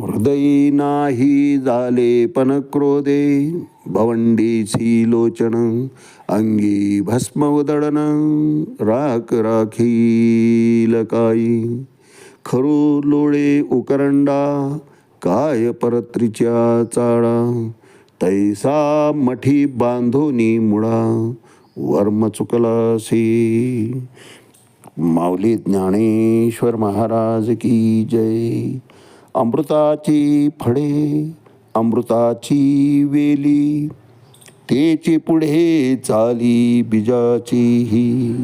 हृदयी नाही झाले पण क्रोधे भवंडीची लोचन अंगी भस्म उदळन राख राखील काई. खरू लोळे उकरंडा काय परत्रीच्या चाळा. तैसा मठी बांधोनी मुळा वर्म चुकलासी माऊली ज्ञानेश्वर महाराज की जय. अमृताची फळे अमृताची वेली तेची पुढे चाली बीजाचीही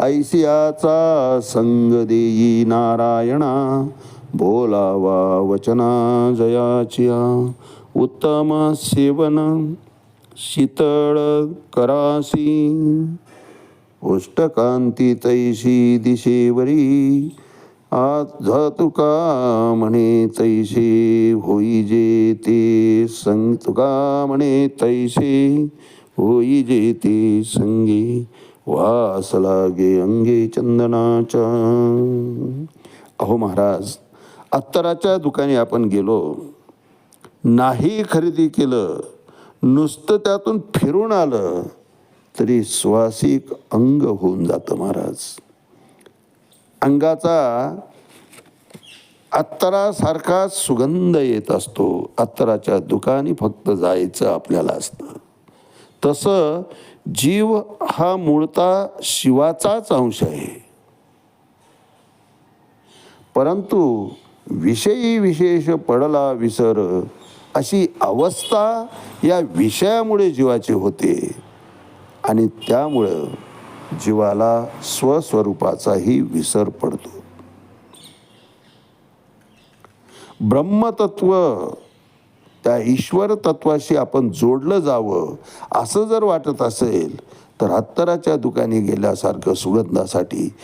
ऐसियाचा संग देई नारायणा बोलावा वचना जयाचिया. उत्तम सेवन शीतळ करासी उष्टकांती तैशी दिशेवरी आज तुका म्हणे तैसे? होई जे ते संग तुका म्हणे तैसे? होई जे ते संगी वास लागे अंगे चंदनाच्या अहो महाराज अत्तराच्या दुकानी आपण गेलो. नाही खरेदी केलं. नुसतं त्यातून फिरून आलं. तरी श्वासिक अंग होऊन जातं महाराज. अंगाचा अत्तरासारखा सुगंध येत असतो. अत्तराच्या दुकानी फक्त जायचं आपल्याला असतं. तसं जीव हा मूळता शिवाचाच अंश आहे. परंतु विषयी विशेष पडला विसर अशी अवस्था या विषयामुळे जीवाची होते. आणि त्यामुळं जीवाला स्वस्वरूपाचाही विसर पडतो. ब्रह्मतत्व त्या ईश्वर तत्वाशी आपण जोडलं जावं असं जर वाटत असेल तर अत्तराच्या दुकानी गेल्यासारखं सुगंधासाठी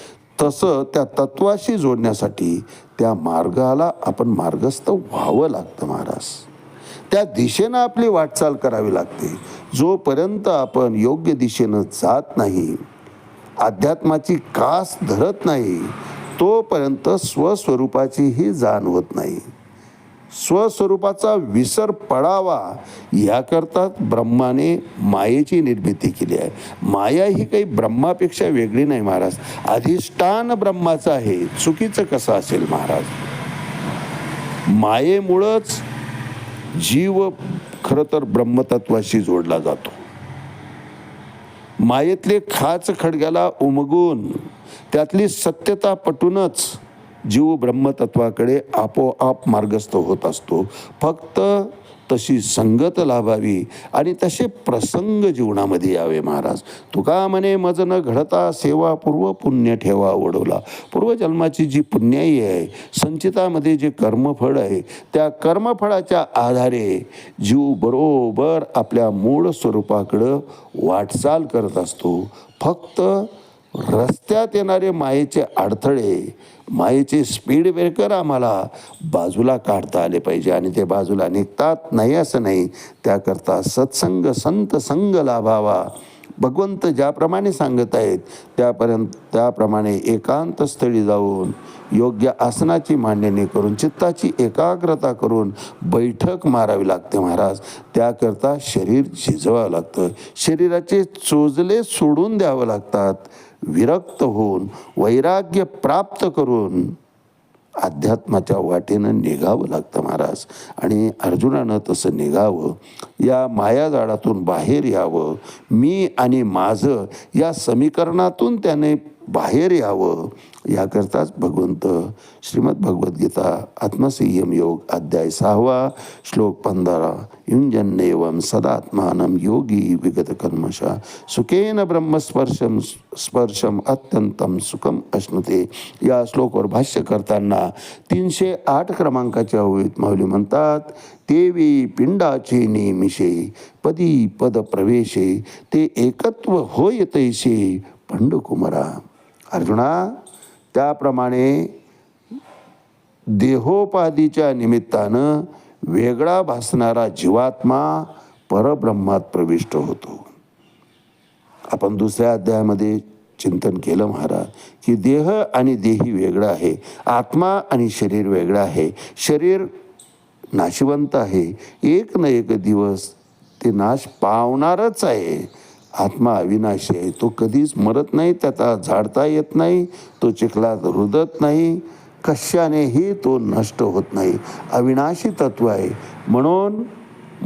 तसं त्या तत्वाशी जोडण्यासाठी त्या मार्गाला आपण मार्गस्थ व्हावं लागतं महाराज. त्या दिशेनं आपली वाटचाल करावी लागते. जोपर्यंत आपण योग्य दिशेनं जात नाही अध्यात्माची कास धरत नाही तोपर्यंत स्वस्वरूपाचीही जाण होत नाही. स्वस्वरूपाचा विसर पडावा याकरता ब्रह्माने मायेची निर्मिती केली आहे. माया ही काही ब्रह्मापेक्षा वेगळी नाही महाराज. अधिष्ठान ब्रह्माचं आहे. चुकीचं कसं असेल महाराज? मायेमुळंच जीव खरं तर ब्रह्मतत्वाशी जोडला जातो. मायेतले खाच खडग्याला उमगून त्यातली सत्यता पटूनच जीव ब्रह्मतत्वाकडे आपोआप मार्गस्थ होत असतो. फक्त तशी संगत लाभावी आणि तसे प्रसंग जीवनामध्ये यावे महाराज. तुका म्हणे मज न घडता सेवा पूर्व पुण्य ठेवा ओढवला. पूर्वजन्माची जी पुण्याई आहे संचितामध्ये जे कर्मफळ आहे त्या कर्मफळाच्या आधारे जीव बरोबर आपल्या मूळ स्वरूपाकडं वाटचाल करत असतो. फक्त रस्त्यात येणारे मायेचे अडथळे मायेचे स्पीड ब्रेकर आम्हाला बाजूला काढता आले पाहिजे आणि ते बाजूला निघतात नाही असं नाही त्याकरता सत्संग संत संग लाभावा. भगवंत ज्याप्रमाणे सांगत आहेत त्यापर्यंत त्याप्रमाणे एकांत स्थळी जाऊन योग्य आसनाची मांडणी करून चित्ताची एकाग्रता करून बैठक मारावी लागते महाराज. त्याकरता शरीर झिजवावं लागतं. शरीराचे चोजले सोडून द्यावं लागतात. विरक्त होऊन वैराग्य प्राप्त करून अध्यात्माच्या वाटेनं निघावं लागतं महाराज. आणि अर्जुनानं तसं निघावं या मायाजाळातून बाहेर यावं मी आणि माझं या समीकरणातून त्याने बाहेर यावं याकरताच भगवंत श्रीमद भगवद्गीता आत्मसंयम योग अध्याय सहावा श्लोक पंधरा युंजन्यवम सदात्मानं योगी विगत कर्मशा सुखेन ब्रह्मस्पर्शम स्पर्शम अत्यंतम सुखम अश्नुते. या श्लोकवर भाष्य करताना तीनशे आठ क्रमांकाच्या ओळीत माऊली म्हणतात तेवी पिंडाचे नेमिषे पदी पद प्रवेशे ते एकत्व होय तैसे पंडकुमरा. अर्जुना त्याप्रमाणे देहोपाधीच्या निमित्तानं वेगळा भासणारा जीवात्मा परब्रह्मात प्रविष्ट होतो. आपण दुसऱ्या अध्यायामध्ये चिंतन केलं महाराज की देह आणि देही वेगळं आहे आत्मा आणि शरीर वेगळं आहे शरीर नाशिवंत आहे एक न एक दिवस ते नाश पावणारच आहे. आत्मा अविनाशी आहे. तो कधीच मरत नाही त्याचा झाडता येत नाही तो चिखलात रुदत नाही कशानेही तो नष्ट होत नाही. अविनाशी तत्व आहे. म्हणून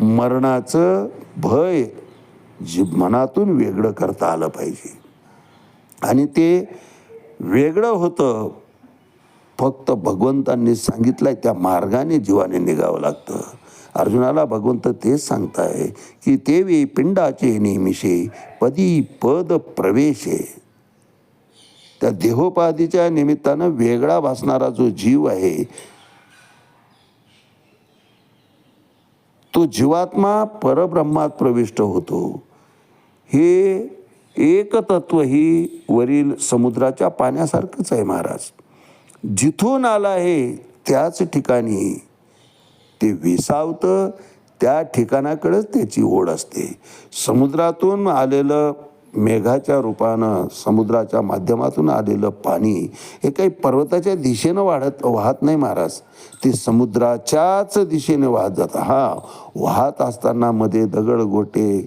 मरणाचं भय जी मनातून वेगळं करता आलं पाहिजे. आणि ते वेगळं होतं. फक्त भगवंतांनी सांगितलंय त्या मार्गाने जीवाने निघावं लागतं. अर्जुनाला भगवंत तेच सांगताय की तेवे पिंडाचे नेहमीशे पदी पद प्रवेशे. त्या देहोपाधीच्या निमित्तानं वेगळा भासणारा जो जीव आहे तो जीवात्मा परब्रह्मात प्रविष्ट होतो. हे एकतत्व ही वरील समुद्राच्या पाण्यासारखंच आहे महाराज. जिथून आला आहे त्याच ठिकाणी ते विसावतं त्या ठिकाणाकडेच त्याची ओढ असते. समुद्रातून आलेलं मेघाच्या रूपानं समुद्राच्या माध्यमातून आलेलं पाणी हे काही पर्वताच्या दिशेनं वाढत वाहत नाही महाराज. ते समुद्राच्याच दिशेने वाहत जातं. हा वाहत असताना मध्ये दगड गोटे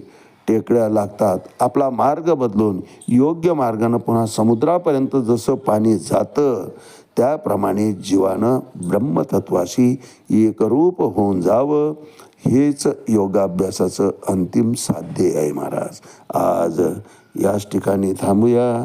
टेकड्या लागतात. आपला मार्ग बदलून योग्य मार्गानं पुन्हा समुद्रापर्यंत जसं पाणी जातं त्याप्रमाणे जीवानं ब्रह्मतत्वाशी एकरूप होऊन जावं हेच योगाभ्यासाचं अंतिम साध्य आहे महाराज. आज याच ठिकाणी थांबूया.